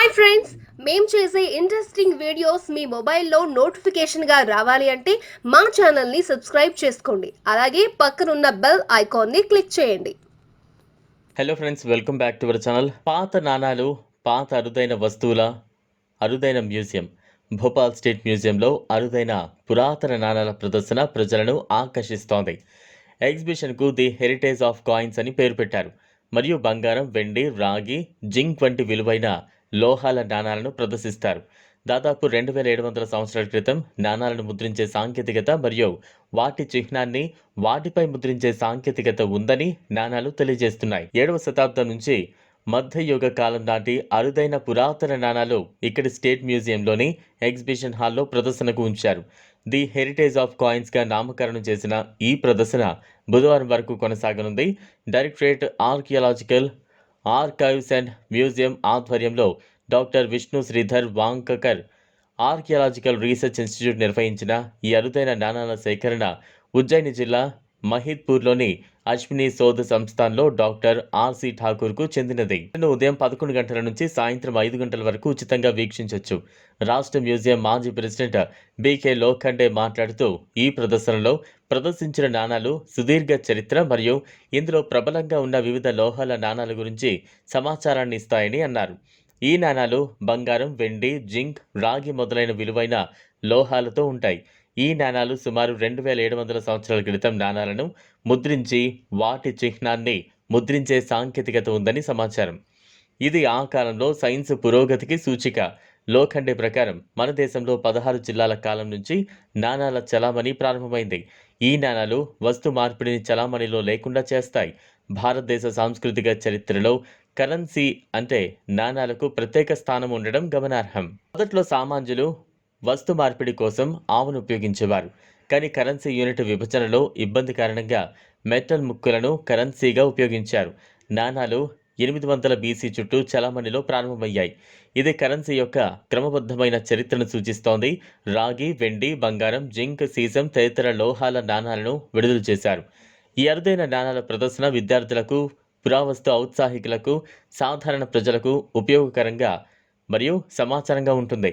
Hi friends మేము చేసే interesting videos మీ మొబైల్లో నోటిఫికేషన్గా రావాలి అంటే మా ఛానల్ని సబ్స్క్రైబ్ చేసుకోండి. అలాగే పక్కనున్న బెల్ ఐకాన్ని క్లిక్ చేయండి. Hello friends welcome back to our channel పాత నాణాలు పాత అరుదైన వస్తువుల అరుదైన మ్యూజియం భోపాల్ స్టేట్ మ్యూజియంలో అరుదైన పురాతన నాణాల ప్రదర్శన ప్రజలను ఆకర్షిస్తోంది. ఎగ్జిబిషన్కు ది హెరిటేజ్ ఆఫ్ కాయిన్స్ అని పేరు పెట్టారు. మరియు బంగారం వెండి రాగి జింక్ వంటి విలువైన లోహాల నాణాలను ప్రదర్శిస్తారు. దాదాపు రెండు వేల ఏడు వందల సంవత్సరాల క్రితం నాణాలను ముద్రించే సాంకేతికత మరియు వాటి చిహ్నాన్ని వాటిపై ముద్రించే సాంకేతికత ఉందని నాణాలు తెలియజేస్తున్నాయి. ఏడవ శతాబ్దం నుంచి మధ్యయుగ కాలం నాటి అరుదైన పురాతన నాణాలు ఇక్కడి స్టేట్ మ్యూజియంలోని ఎగ్జిబిషన్ హాల్లో ప్రదర్శనకు ఉంచారు. ది హెరిటేజ్ ఆఫ్ కాయిన్స్గా నామకరణం చేసిన ఈ ప్రదర్శన బుధవారం వరకు కొనసాగనుంది. Directorate archaeological archives and museum ఆధ్వర్యంలో doctor Vishnu Sridhar Wakankar archaeological research institute నిర్వహించిన ఈ అరుదైన నాణాల సేకరణ ఉజ్జయిని జిల్లా మహిద్పూర్లోని అశ్విని శోధ సంస్థాన్లో డాక్టర్ ఆర్సి ఠాకూర్కు చెందినది. ఉదయం పదకొండు గంటల నుంచి సాయంత్రం ఐదు గంటల వరకు ఉచితంగా వీక్షించవచ్చు రాష్ట్ర మ్యూజియం మాజీ ప్రెసిడెంట్ బీకే లోఖండే మాట్లాడుతూ ఈ ప్రదర్శనలో ప్రదర్శించిన నాణాలు సుదీర్ఘ చరిత్ర మరియు ఇందులో ప్రబలంగా ఉన్న వివిధ లోహాల నాణాల గురించి సమాచారాన్ని ఇస్తాయని అన్నారు. ఈ నాణాలు బంగారం వెండి జింక్ రాగి మొదలైన విలువైన లోహాలతో ఉంటాయి. ఈ నాణాలు సుమారు రెండు వేల ఏడు వందల సంవత్సరాల క్రితం నాణాలను ముద్రించి వాటి చిహ్నాన్ని ముద్రించే సాంకేతికత ఉందని సమాచారం. ఇది ఆ కాలంలో సైన్స్ పురోగతికి సూచిక. లోఖండే ప్రకారం మన దేశంలో పదహారు జిల్లాల కాలం నుంచి నాణాల చలామణి ప్రారంభమైంది. ఈ నాణాలు వస్తు మార్పిడిని చలామణిలో లేకుండా చేస్తాయి. భారతదేశ సాంస్కృతిక చరిత్రలో కరెన్సీ అంటే నాణాలకు ప్రత్యేక స్థానం ఉండడం గమనార్హం. మొదట్లో సామాన్యులు వస్తు మార్పిడి కోసం ఆవును ఉపయోగించేవారు. కానీ కరెన్సీ యూనిట్ విభజనలో ఇబ్బంది కారణంగా మెటల్ ముక్కులను కరెన్సీగా ఉపయోగించారు. నాణాలు ఎనిమిది వందల బీసీ చుట్టూ చలామణిలో ప్రారంభమయ్యాయి. ఇది కరెన్సీ యొక్క క్రమబద్ధమైన చరిత్రను సూచిస్తోంది. రాగి వెండి బంగారం జింక్ సీసం తదితర లోహాల నాణాలను విడుదల చేశారు. ఈ అరుదైన నాణాల ప్రదర్శన విద్యార్థులకు పురావస్తు ఔత్సాహికులకు సాధారణ ప్రజలకు ఉపయోగకరంగా మరియు సమాచారంగా ఉంటుంది.